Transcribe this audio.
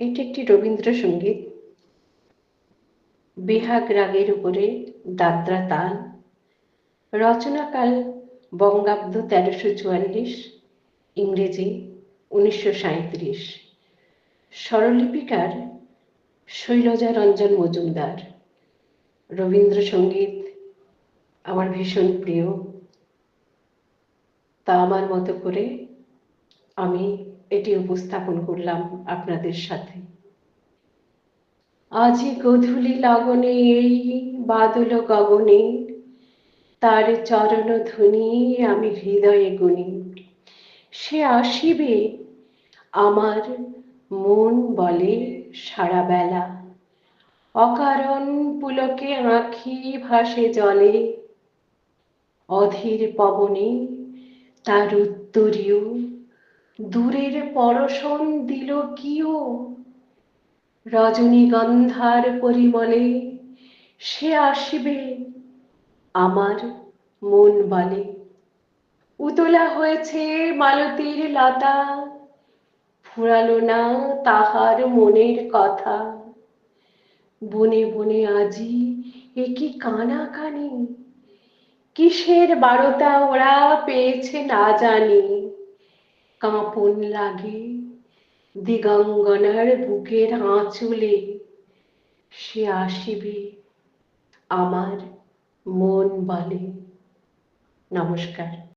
এটি একটি রবীন্দ্রসঙ্গীত। বেহাগ রাগের উপরে দাদরা তাল। রচনাকাল বঙ্গাব্দ তেরোশো চুয়াল্লিশ, ইংরেজি উনিশশো সাঁইত্রিশ। স্বরলিপিকার শৈলজা রঞ্জন মজুমদার। রবীন্দ্রসঙ্গীত আমার ভীষণ প্রিয়। তা আমার মতো করে আমি এটি উপস্থাপন করলাম আপনাদের সাথে। আজি গধূলি লগনে এই বাদল গগনে, তার চরণ ধ্বনি আমি হৃদয়ে গুনি। সে আসিবে, আমার মন বলে সারা বেলা। অকারণ পুলকে আঁখি ভাসে জলে। অধীর পবনে তার উত্তরীয় দূরের পরশন দিল কিও রজনীগন্ধার পরিমলে সে আসিবে আমার মন বলে। উতলা হয়েছে মালতীর লতা, ফুরালো না তাহার মনের কথা। বনে বনে আজি এ কি কানা কানি কিসের বারতা ওরা পেয়েছে না জানি। কাঁপন লাগে। দিগঙ্গনার বুকের আঁচলে সে আসিবে আমার মন বলে। নমস্কার।